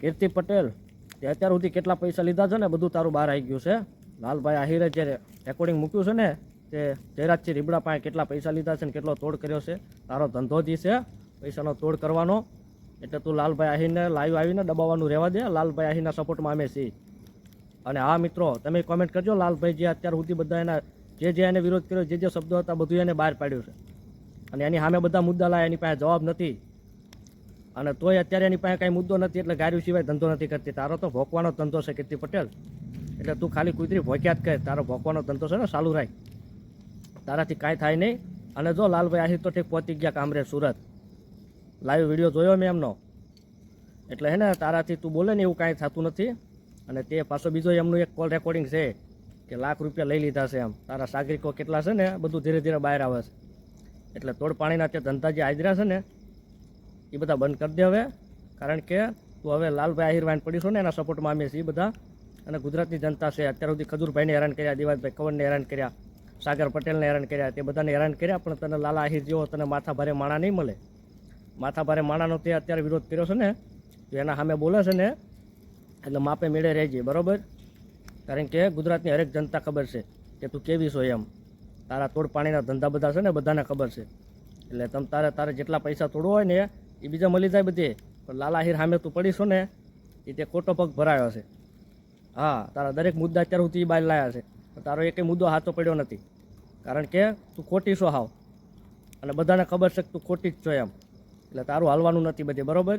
કીર્તિ પટેલ, તે અત્યાર સુધી કેટલા પૈસા લીધા છે ને, બધું તારું બહાર આવી ગયું છે. લાલભાઈ આહિરે જે રેકોર્ડિંગ મૂક્યું છે ને, તે જયરાજસિંહ રીબડા પાસે કેટલા પૈસા લીધા છે ને, કેટલો તોડ કર્યો છે, તારો ધંધો જ છે, પૈસાનો તોડ કરવાનો. એટલે તું લાલભાઈ આહીને લાઈવ આવીને દબાવવાનું રહેવા દે, લાલભાઈ આહીના સપોર્ટમાં અમે છીએ. અને હા મિત્રો, તમે કોમેન્ટ કરજો, લાલભાઈ જે અત્યાર સુધી બધા એના, જે જે એને વિરોધ કર્યો, જે જે શબ્દો હતા, બધું એને બહાર પાડ્યું છે. અને એની સામે બધા મુદ્દા લાયા, એની પાસે જવાબ નથી. અને તોય અત્યારે એની પાસે કાંઈ મુદ્દો નથી એટલે ગાર્યું સિવાય ધંધો નથી કરતી. તારો તો ભોકવાનો ધંધો છે, કીર્તિ પટેલ. એટલે તું ખાલી કુતરી ભોક્યા જ કહે તારો ભોકવાનો ધંધો છે ને, ચાલુ રાખ. તારાથી કાંઈ થાય નહીં. અને જો લાલભાઈ આહી તો ઠીક પહોંચી ગયા કામરે સુરત. લાઈવ વીડિયો જોયો મેં એમનો. એટલે હે ને, તારાથી તું બોલે ને એવું કાંઈ થતું નથી. અને તે પાછો બીજો એમનું એક કોલ રેકોર્ડિંગ છે કે લાખ રૂપિયા લઈ લીધા છે એમ. તારા સાગરિકો કેટલા છે ને, બધું ધીરે ધીરે બહાર આવે છે. એટલે તોડ પાણીના તે ધંધા જે હાજરા છે ને એ બધા બંધ કરી દે હવે. કારણ કે તું હવે લાલભાઈ આહિરવાન પડીશું ને, એના સપોર્ટમાં અમે છીએ બધા. અને ગુજરાતની જનતા છે. અત્યાર સુધી ખજૂરભાઈને હેરાન કર્યા દિવાજભાઈ કવરને હેરાન કર્યા, સાગર પટેલને હેરાન કર્યા, તે બધાને હેરાન કર્યા, પણ તને લાલા આહિર જેવો તને માથા ભારે માણા નહીં મળે. માથા ભારે માણાનો તે અત્યારે વિરોધ કર્યો છે ને, તો એના સામે બોલે છે ને, એટલે માપે મેળે રહેજે, બરોબર? કારણ કે ગુજરાતની હરેક જનતા ખબર છે કે તું કેવી છો એમ. તારા તોડ પાણીના ધંધા બધા છે ને, બધાને ખબર છે. એટલે તમ તારે તારે જેટલા પૈસા તોડવો હોય ને એ બીજા મળી જાય બધે. પણ લાલા હીર સામે તું પડીશો ને એ તે ખોટો પગ ભરાયો છે. હા, તારા દરેક મુદ્દા અત્યાર સુધી બહાર લાયા છે. પણ તારો એકેય મુદ્દો હાથો પડ્યો નથી. કારણ કે તું ખોટી છો હાવ. અને બધાને ખબર છે કે તું ખોટી જ છો એમ. એટલે તારું હાલવાનું નથી બધે, બરાબર?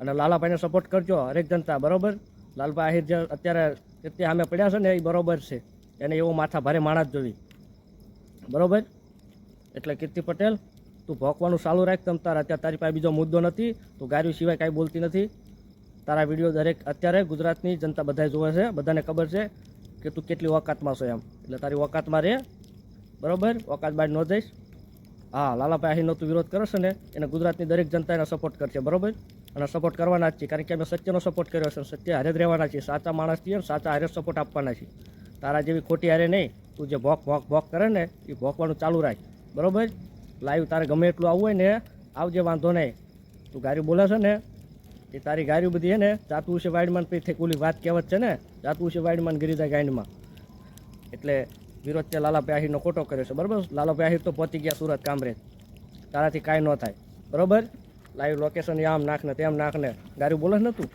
અને લાલાભાઈને સપોર્ટ કરજો, હરેક જનતા, બરાબર? લાલભાઈ આહિર જે અત્યારે તે સામે પડ્યા છે ને એ બરોબર છે. એને એવો માથા ભારે માણસ જોવી. બરોબર? એટલે કીર્તિ પટેલ તું ભોંકવાનું ચાલુ રાખ તમ તારા. અત્યારે તારી પાસે બીજો મુદ્દો નથી, તું ગાર્યું સિવાય કાંઈ બોલતી નથી. તારા વીડિયો દરેક અત્યારે ગુજરાતની જનતા બધાએ જોવે છે, બધાને ખબર છે કે તું કેટલી ઓકાતમાં છો એમ. એટલે તારી ઓકાતમાં રહે બરાબર? ઓકાત બાદ ન જઈશ. હા, લાલાભાઈ આહીનો તું વિરોધ કરશે ને, એને ગુજરાતની દરેક જનતા એને સપોર્ટ કરશે, બરોબર? અને સપોર્ટ કરવાના જ છે, કારણ કે અમે સત્યનો સપોર્ટ કર્યો છે સત્ય હારે જ રહેવાના છીએ. સાચા માણસ છીએ સાચા હારે સપોર્ટ આપવાના છીએ. તારા જેવી ખોટી હારે નહીં. તું જે ભોક ભોક ભોક કરે ને, એ ભોકવાનું ચાલુ રાખ. બરોબર? લાઈવ તારે ગમે એટલું આવવું હોય ને, આવજે, વાંધો નહીં. તું ગાડી બોલાશે ને, એ તારી ગાડી બધી છે ને, જાતું છે વાઇડમાન પછી ઓલી વાત કહેવત છે ને, જાતું છે વાઇડમાન ગિરિજા ગાઈડમાં એટલે વિરોધ છે, લાલા પ્યાહીનો ખોટો કર્યો છે, બરાબર? લાલા પ્યાહી તો પહોંચી ગયા સુરત કામરેજ. તારાથી કાંઈ ન થાય, બરોબર? લાઈવ લોકેશન આમ નાખને તેમ નાખને ગાડી બોલે ને તું?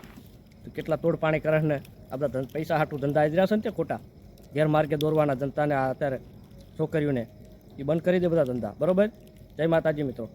તું કેટલા તોડ પાણી કરે ને? આપણા પૈસા હાટું ધંધા હાજરા છે ને તે ખોટા. ગેરમાર્ગે દોરવાના જનતાને અત્યારે છોકરીઓને. એ બંધ કરી દે બધા ધંધા, બરોબર? જય માતાજી મિત્રો.